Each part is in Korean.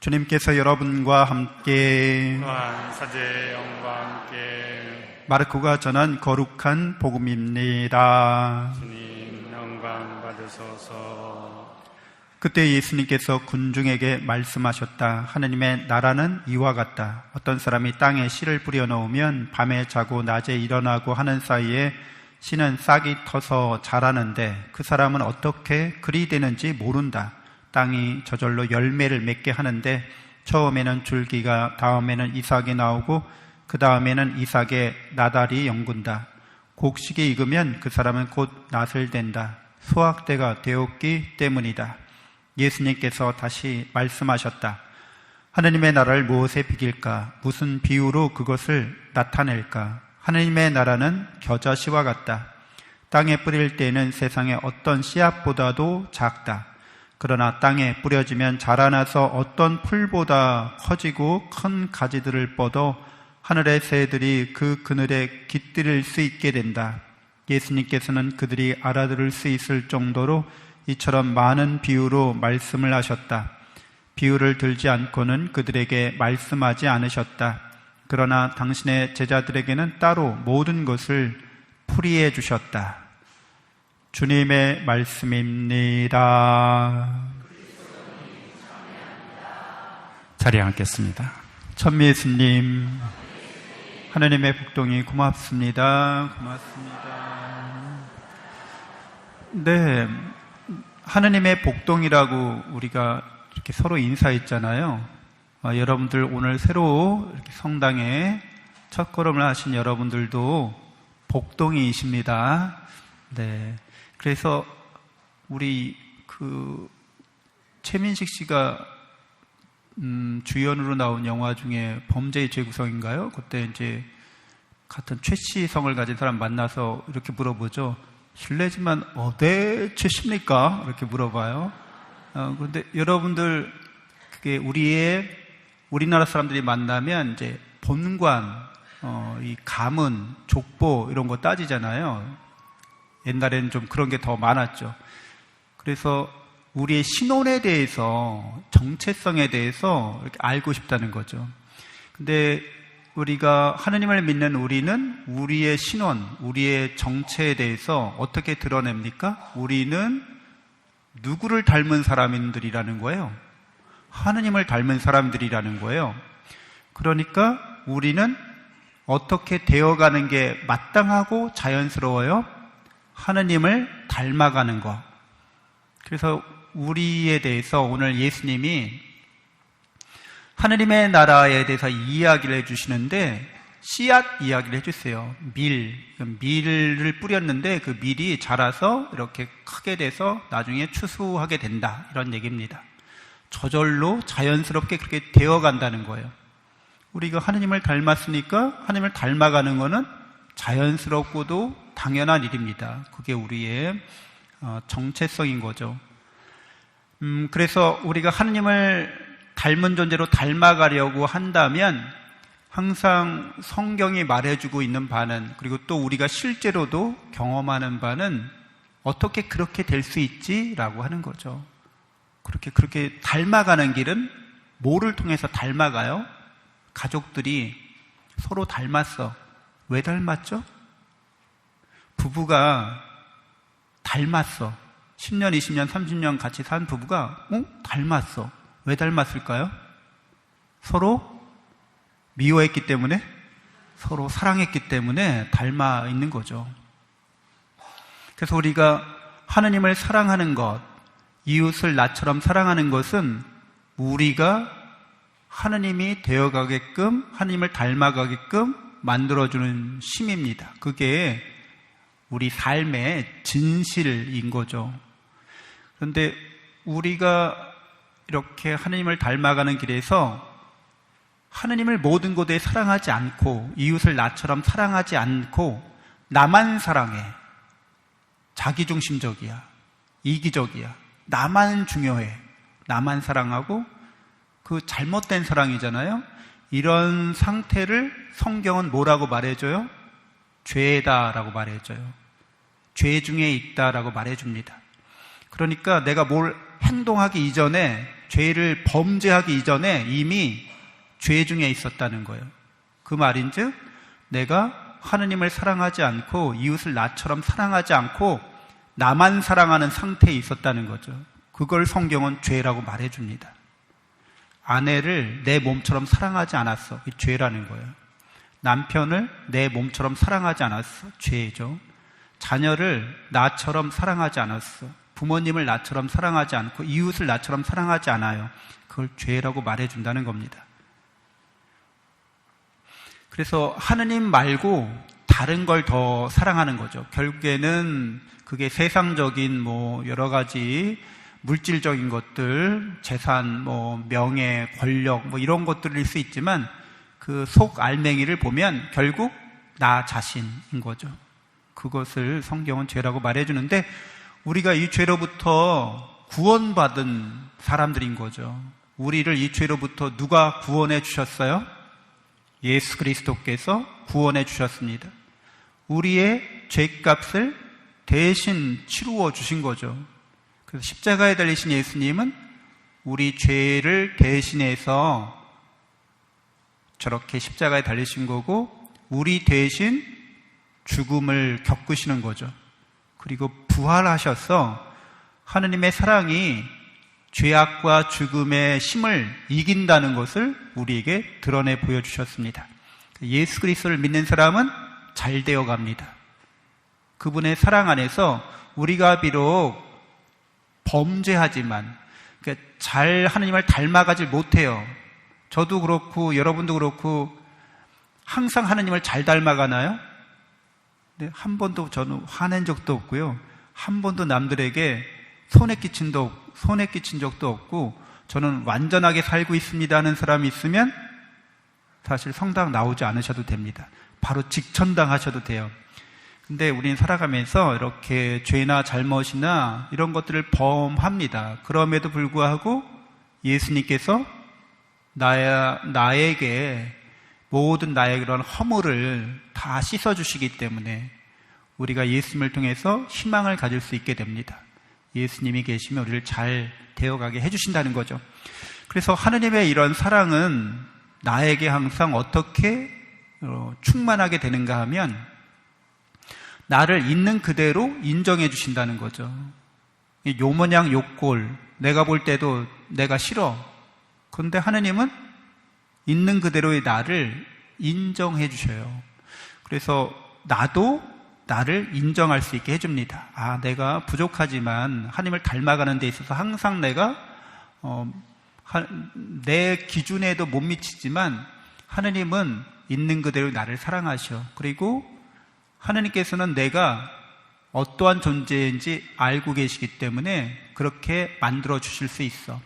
주님께서 여러분과 함께 사제 영과 함께 마르코가 전한 거룩한 복음입니다. 주님 영광 받으소서 그때 예수님께서 군중에게 말씀하셨다. 하느님의 나라는 이와 같다. 어떤 사람이 땅에 씨를 뿌려 놓으면 밤에 자고 낮에 일어나고 하는 사이에 씨는 싹이 터서 자라는데 그 사람은 어떻게 그리 되는지 모른다. 땅이 저절로 열매를 맺게 하는데 처음에는 줄기가 다음에는 이삭이 나오고 그 다음에는 이삭의 나달이 연군다. 곡식이 익으면 그 사람은 곧 낫을 된다. 수확대가 되었기 때문이다. 예수님께서 다시 말씀하셨다. 하느님의 나라를 무엇에 비길까? 무슨 비유로 그것을 나타낼까? 하느님의 나라는 겨자씨와 같다. 땅에 뿌릴 때는 세상의 어떤 씨앗보다도 작다. 그러나 땅에 뿌려지면 자라나서 어떤 풀보다 커지고 큰 가지들을 뻗어 하늘의 새들이 그 그늘에 깃들일 수 있게 된다. 예수님께서는 그들이 알아들을 수 있을 정도로 이처럼 많은 비유로 말씀을 하셨다. 비유를 들지 않고는 그들에게 말씀하지 않으셨다. 그러나 당신의 제자들에게는 따로 모든 것을 풀이해 주셨다. 주님의 말씀입니다. 자리에 앉겠습니다 천미예수님, 하나님의 복동이 고맙습니다. 고맙습니다. 네, 하나님의 복동이라고 우리가 이렇게 서로 인사했잖아요. 아, 여러분들 오늘 새로 성당에 첫 걸음을 하신 여러분들도 복동이이십니다. 네, 그래서 우리 그 최민식 씨가 음, 주연으로 나온 영화 중에 범죄의 재구성인가요? 그때 이제 같은 최씨 성을 가진 사람 만나서 이렇게 물어보죠. 실례지만 어디 최씨입니까? 이렇게 물어봐요. 어, 그런데 여러분들 그게 우리의 우리나라 사람들이 만나면 이제 본관, 어, 이 가문, 족보 이런 거 따지잖아요. 옛날에는 좀 그런 게 더 많았죠. 그래서 우리의 신혼에 대해서 정체성에 대해서 이렇게 알고 싶다는 거죠. 근데 우리가 하느님을 믿는 우리는 우리의 신원, 우리의 정체에 대해서 어떻게 드러냅니까? 우리는 누구를 닮은 사람들이라는 거예요. 하느님을 닮은 사람들이라는 거예요. 그러니까 우리는 어떻게 되어가는 게 마땅하고 자연스러워요? 하느님을 닮아가는 것. 그래서 우리에 대해서 오늘 예수님이 하느님의 나라에 대해서 이야기를 해주시는데 씨앗 이야기를 해주세요. 밀, 밀을 뿌렸는데 그 밀이 자라서 이렇게 크게 돼서 나중에 추수하게 된다. 이런 얘기입니다. 저절로 자연스럽게 그렇게 되어 간다는 거예요. 우리가 하느님을 닮았으니까 하느님을 닮아가는 것은 자연스럽고도 당연한 일입니다. 그게 우리의 어, 정체성인 거죠. 음, 그래서 우리가 하느님을 닮은 존재로 닮아가려고 한다면 항상 성경이 말해주고 있는 바는 그리고 또 우리가 실제로도 경험하는 바는 어떻게 그렇게 될 수 있지라고 하는 거죠. 그렇게 그렇게 닮아가는 길은 뭐를 통해서 닮아가요? 가족들이 서로 닮았어. 왜 닮았죠? 부부가 닮았어. 10년, 20년, 30년 같이 산 부부가 어? 닮았어. 왜 닮았을까요? 서로 미워했기 때문에 서로 사랑했기 때문에 닮아 있는 거죠. 그래서 우리가 하느님을 사랑하는 것, 이웃을 나처럼 사랑하는 것은 우리가 하느님이 되어가게끔, 하느님을 닮아가게끔 만들어주는 힘입니다. 그게 우리 삶의 진실인 거죠. 그런데 우리가 이렇게 하느님을 닮아가는 길에서 하느님을 모든 곳에 사랑하지 않고 이웃을 나처럼 사랑하지 않고 나만 사랑해. 자기중심적이야. 이기적이야. 나만 중요해. 나만 사랑하고 그 잘못된 사랑이잖아요. 이런 상태를 성경은 뭐라고 말해줘요? 죄다라고 말해줘요. 죄 중에 있다라고 말해줍니다. 그러니까 내가 뭘 행동하기 이전에 죄를 범죄하기 이전에 이미 죄 중에 있었다는 거예요. 그 말인즉 내가 하느님을 사랑하지 않고 이웃을 나처럼 사랑하지 않고 나만 사랑하는 상태에 있었다는 거죠. 그걸 성경은 죄라고 말해줍니다. 아내를 내 몸처럼 사랑하지 않았어. 이 죄라는 거예요. 남편을 내 몸처럼 사랑하지 않았어. 죄죠. 자녀를 나처럼 사랑하지 않았어. 부모님을 나처럼 사랑하지 않고 이웃을 나처럼 사랑하지 않아요. 그걸 죄라고 말해준다는 겁니다. 그래서 하느님 말고 다른 걸 더 사랑하는 거죠. 결국에는 그게 세상적인 뭐 여러 가지 물질적인 것들, 재산, 뭐 명예, 권력 뭐 이런 것들일 수 있지만 그 속 알맹이를 보면 결국 나 자신인 거죠. 그것을 성경은 죄라고 말해주는데 우리가 이 죄로부터 구원받은 사람들인 거죠. 우리를 이 죄로부터 누가 구원해 주셨어요? 예수 그리스도께서 구원해 주셨습니다. 우리의 죄값을 대신 치루어 주신 거죠. 그래서 십자가에 달리신 예수님은 우리 죄를 대신해서 저렇게 십자가에 달리신 거고 우리 대신 죽음을 겪으시는 거죠. 그리고 부활하셔서 하느님의 사랑이 죄악과 죽음의 힘을 이긴다는 것을 우리에게 드러내 보여주셨습니다. 예수 그리스도를 믿는 사람은 잘 되어 갑니다. 그분의 사랑 안에서 우리가 비록 범죄하지만 그러니까 잘 하느님을 닮아가질 못해요. 저도 그렇고 여러분도 그렇고 항상 하느님을 잘 닮아가나요? 네, 한 번도 저는 화낸 적도 없고요. 한 번도 남들에게 손해 끼친 도 손해 끼친 적도 없고 저는 완전하게 살고 있습니다 하는 사람이 있으면 사실 성당 나오지 않으셔도 됩니다. 바로 직천당 하셔도 돼요. 근데 우리는 살아가면서 이렇게 죄나 잘못이나 이런 것들을 범합니다. 그럼에도 불구하고 예수님께서 나야, 나에게 모든 나의 그런 허물을 다 씻어주시기 때문에 우리가 예수님을 통해서 희망을 가질 수 있게 됩니다. 예수님이 계시면 우리를 잘 되어가게 해주신다는 거죠. 그래서 하느님의 이런 사랑은 나에게 항상 어떻게 어, 충만하게 되는가 하면 나를 있는 그대로 인정해 주신다는 거죠. 요 모양 요꼴 내가 볼 때도 내가 싫어. 그런데 하느님은 있는 그대로의 나를 인정해 주셔요. 그래서 나도 나를 인정할 수 있게 해줍니다. 아, 내가 부족하지만 하나님을 닮아가는 데 있어서 항상 내가 어, 하, 내 기준에도 못 미치지만 하느님은 있는 그대로 나를 사랑하셔. 그리고 하느님께서는 내가 어떠한 존재인지 알고 계시기 때문에 그렇게 만들어 주실 수 있어.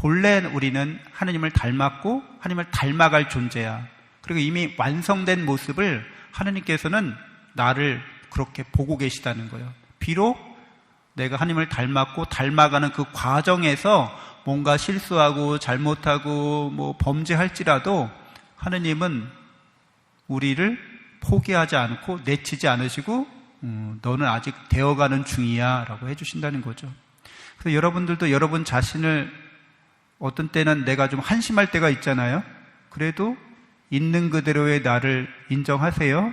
본래 우리는 하느님을 닮았고 하느님을 닮아갈 존재야. 그리고 이미 완성된 모습을 하느님께서는 나를 그렇게 보고 계시다는 거예요. 비록 내가 하나님을 닮았고 닮아가는 그 과정에서 뭔가 실수하고 잘못하고 뭐 범죄할지라도 하느님은 우리를 포기하지 않고 내치지 않으시고 음, 너는 아직 되어가는 중이야라고 해주신다는 거죠. 그래서 여러분들도 여러분 자신을 어떤 때는 내가 좀 한심할 때가 있잖아요. 그래도 있는 그대로의 나를 인정하세요.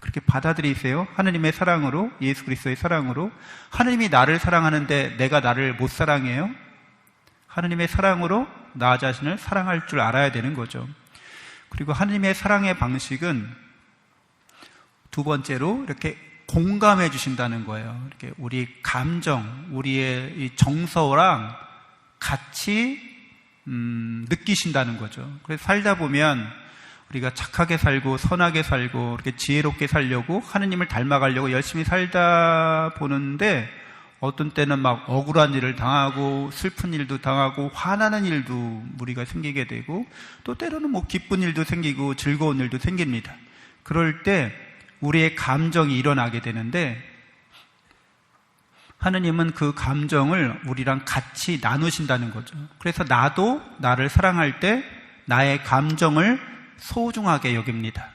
그렇게 받아들이세요. 하느님의 사랑으로, 예수 그리스도의 사랑으로. 하느님이 나를 사랑하는데 내가 나를 못 사랑해요? 하느님의 사랑으로 나 자신을 사랑할 줄 알아야 되는 거죠. 그리고 하느님의 사랑의 방식은 두 번째로 이렇게 공감해 주신다는 거예요. 이렇게 우리 감정, 우리의 정서랑 같이 음, 느끼신다는 거죠. 그래서 살다 보면 우리가 착하게 살고 선하게 살고 이렇게 지혜롭게 살려고 하느님을 닮아가려고 열심히 살다 보는데 어떤 때는 막 억울한 일을 당하고 슬픈 일도 당하고 화나는 일도 우리가 생기게 되고 또 때로는 뭐 기쁜 일도 생기고 즐거운 일도 생깁니다. 그럴 때 우리의 감정이 일어나게 되는데 하느님은 그 감정을 우리랑 같이 나누신다는 거죠. 그래서 나도 나를 사랑할 때 나의 감정을 소중하게 여깁니다.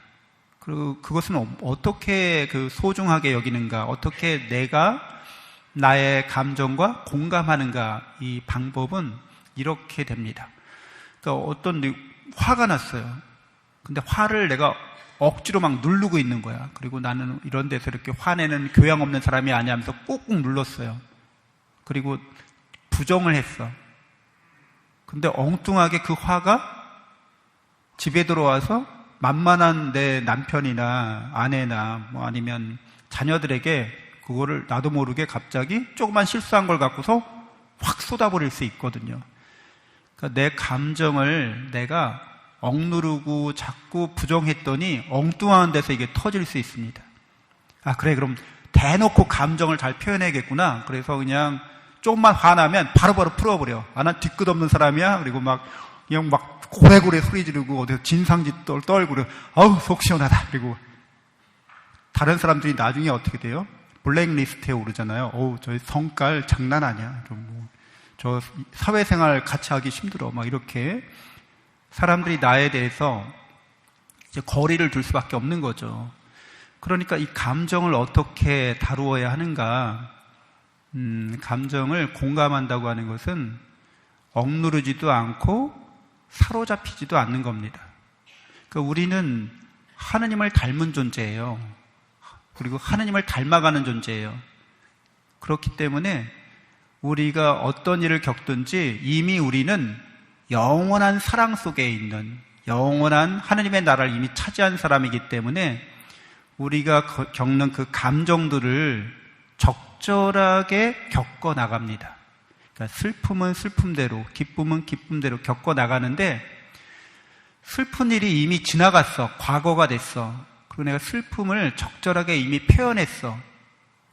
그리고 그것은 어- 어떻게 그 소중하게 여기는가, 어떻게 내가 나의 감정과 공감하는가, 이 방법은 이렇게 됩니다. 그러니까 어떤 느- 화가 났어요. 근데 화를 내가 억지로 막 누르고 있는 거야. 그리고 나는 이런 데서 이렇게 화내는 교양 없는 사람이 아니야 하면서 꾹꾹 눌렀어요. 그리고 부정을 했어. 근데 엉뚱하게 그 화가 집에 들어와서 만만한 내 남편이나 아내나 뭐 아니면 자녀들에게 그거를 나도 모르게 갑자기 조그만 실수한 걸 갖고서 확 쏟아버릴 수 있거든요. 그러니까 내 감정을 내가 억누르고 자꾸 부정했더니 엉뚱한 데서 이게 터질 수 있습니다. 아, 그래, 그럼 대놓고 감정을 잘 표현해야겠구나. 그래서 그냥 조금만 화나면 바로바로 풀어버려. 아, 난 뒤끝 없는 사람이야. 그리고 막, 그냥 막 고래고래 소리 지르고 어디서 진상짓 떨, 떨고. 아우, 속 시원하다. 그리고 다른 사람들이 나중에 어떻게 돼요? 블랙리스트에 오르잖아요. 어우, 저 성깔 장난 아니야. 좀 뭐, 저 사회생활 같이 하기 힘들어. 막 이렇게 사람들이 나에 대해서 이제 거리를 둘 수밖에 없는 거죠. 그러니까 이 감정을 어떻게 다루어야 하는가? 음, 감정을 공감한다고 하는 것은 억누르지도 않고 사로잡히지도 않는 겁니다. 그러니까 우리는 하느님을 닮은 존재예요. 그리고 하느님을 닮아가는 존재예요. 그렇기 때문에 우리가 어떤 일을 겪든지 이미 우리는 영원한 사랑 속에 있는 영원한 하느님의 나라를 이미 차지한 사람이기 때문에 우리가 거- 겪는 그 감정들을 적절하게 겪어 나갑니다. 그러니까 슬픔은 슬픔대로, 기쁨은 기쁨대로 겪어 나가는데 슬픈 일이 이미 지나갔어. 과거가 됐어. 그리고 내가 슬픔을 적절하게 이미 표현했어.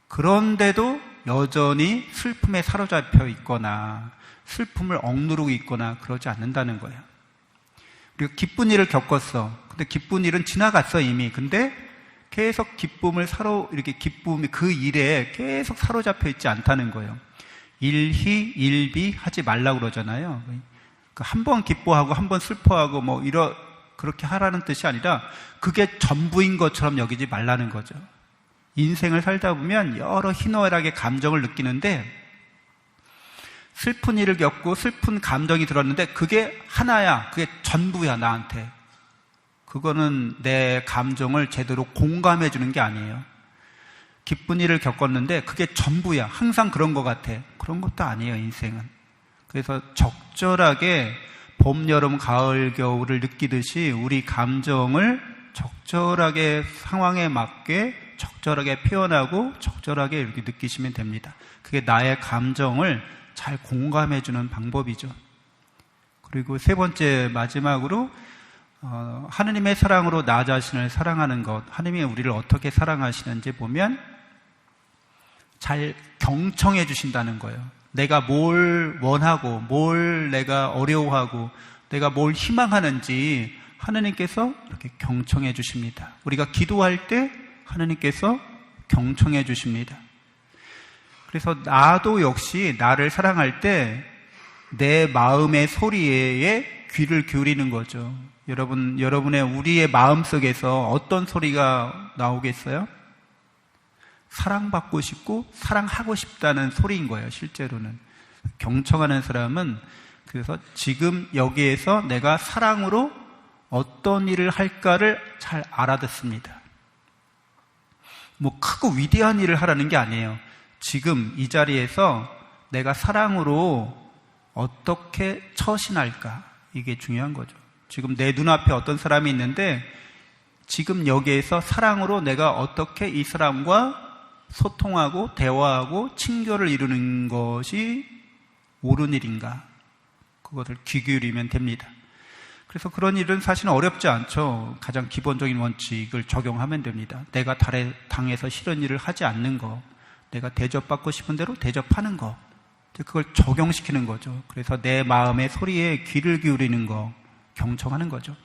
그런데도 여전히 슬픔에 사로잡혀 있거나 슬픔을 억누르고 있거나 그러지 않는다는 거예요. 그리고 기쁜 일을 겪었어. 근데 기쁜 일은 지나갔어 이미. 근데 계속 기쁨을 사로 이렇게 기쁨이 그 일에 계속 사로잡혀 있지 않다는 거예요. 일희 일비 하지 말라고 그러잖아요. 한 번 기뻐하고 한 번 슬퍼하고 뭐 이러 그렇게 하라는 뜻이 아니라 그게 전부인 것처럼 여기지 말라는 거죠. 인생을 살다 보면 여러 희노애락의 감정을 느끼는데 슬픈 일을 겪고 슬픈 감정이 들었는데 그게 하나야. 그게 전부야, 나한테. 그거는 내 감정을 제대로 공감해 주는 게 아니에요. 기쁜 일을 겪었는데 그게 전부야. 항상 그런 것 같아. 그런 것도 아니에요, 인생은. 그래서 적절하게 봄, 여름, 가을, 겨울을 느끼듯이 우리 감정을 적절하게 상황에 맞게 적절하게 표현하고 적절하게 이렇게 느끼시면 됩니다. 그게 나의 감정을 잘 공감해 주는 방법이죠. 그리고 세 번째 마지막으로 어, 하느님의 사랑으로 나 자신을 사랑하는 것, 하느님이 우리를 어떻게 사랑하시는지 보면 잘 경청해 주신다는 거예요. 내가 뭘 원하고, 뭘 내가 어려워하고, 내가 뭘 희망하는지 하느님께서 이렇게 경청해 주십니다. 우리가 기도할 때 하느님께서 경청해 주십니다. 그래서 나도 역시 나를 사랑할 때 내 마음의 소리에 귀를 기울이는 거죠. 여러분, 여러분의 우리의 마음 속에서 어떤 소리가 나오겠어요? 사랑받고 싶고 사랑하고 싶다는 소리인 거예요, 실제로는. 경청하는 사람은 그래서 지금 여기에서 내가 사랑으로 어떤 일을 할까를 잘 알아듣습니다. 뭐 크고 위대한 일을 하라는 게 아니에요. 지금 이 자리에서 내가 사랑으로 어떻게 처신할까? 이게 중요한 거죠. 지금 내 눈앞에 어떤 사람이 있는데 지금 여기에서 사랑으로 내가 어떻게 이 사람과 소통하고 대화하고 친교를 이루는 것이 옳은 일인가? 그것을 귀 기울이면 됩니다. 그래서 그런 일은 사실은 어렵지 않죠. 가장 기본적인 원칙을 적용하면 됩니다. 내가 당해서 싫은 일을 하지 않는 거, 내가 대접받고 싶은 대로 대접하는 거, 그걸 적용시키는 거죠. 그래서 내 마음의 소리에 귀를 기울이는 거, 경청하는 거죠.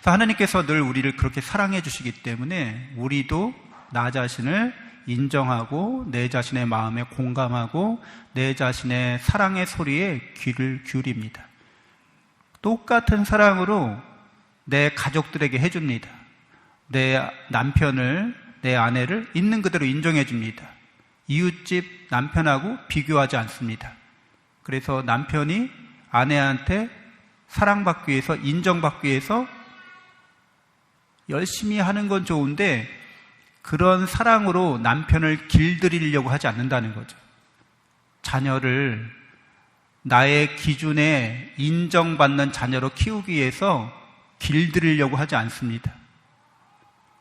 그래서 하나님께서 늘 우리를 그렇게 사랑해 주시기 때문에 우리도 나 자신을 인정하고 내 자신의 마음에 공감하고 내 자신의 사랑의 소리에 귀를 기울입니다. 똑같은 사랑으로 내 가족들에게 해줍니다. 내 남편을, 내 아내를 있는 그대로 인정해 줍니다. 이웃집 남편하고 비교하지 않습니다. 그래서 남편이 아내한테 사랑받기 위해서, 인정받기 위해서 열심히 하는 건 좋은데 그런 사랑으로 남편을 길들이려고 하지 않는다는 거죠. 자녀를 나의 기준에 인정받는 자녀로 키우기 위해서 길들이려고 하지 않습니다.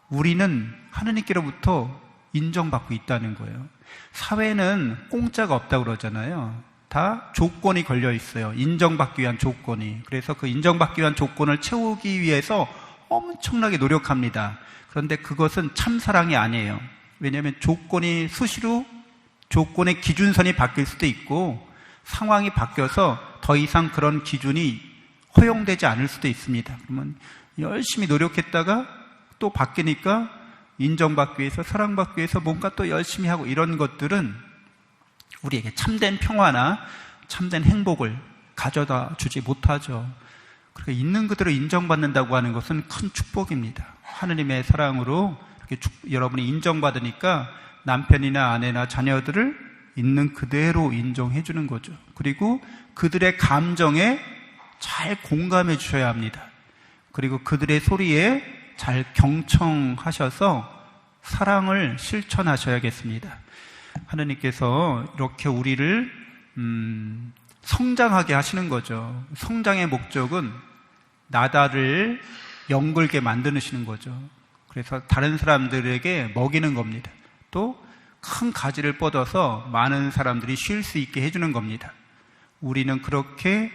우리는 하느님께로부터 인정받고 있다는 거예요. 사회는 공짜가 없다고 그러잖아요. 다 조건이 걸려 있어요. 인정받기 위한 조건이. 그래서 그 인정받기 위한 조건을 채우기 위해서 엄청나게 노력합니다. 그런데 그것은 참 사랑이 아니에요. 왜냐하면 조건이 수시로 조건의 기준선이 바뀔 수도 있고 상황이 바뀌어서 더 이상 그런 기준이 허용되지 않을 수도 있습니다. 그러면 열심히 노력했다가 또 바뀌니까 인정받기 위해서 사랑받기 위해서 뭔가 또 열심히 하고 이런 것들은 우리에게 참된 평화나 참된 행복을 가져다 주지 못하죠. 그러니까 있는 그대로 인정받는다고 하는 것은 큰 축복입니다. 하느님의 사랑으로 이렇게 축- 여러분이 인정받으니까 남편이나 아내나 자녀들을 있는 그대로 인정해 주는 거죠. 그리고 그들의 감정에 잘 공감해 주셔야 합니다. 그리고 그들의 소리에 잘 경청하셔서 사랑을 실천하셔야겠습니다. 하느님께서 이렇게 우리를 음, 성장하게 하시는 거죠. 성장의 목적은 나다를 연글게 만드시는 거죠. 그래서 다른 사람들에게 먹이는 겁니다. 또 큰 가지를 뻗어서 많은 사람들이 쉴 수 있게 해주는 겁니다. 우리는 그렇게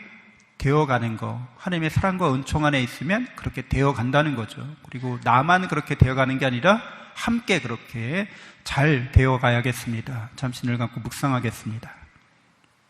되어가는 거, 하나님의 사랑과 은총 안에 있으면 그렇게 되어간다는 거죠. 그리고 나만 그렇게 되어가는 게 아니라 함께 그렇게 잘 되어가야겠습니다. 잠시 눈을 감고 묵상하겠습니다.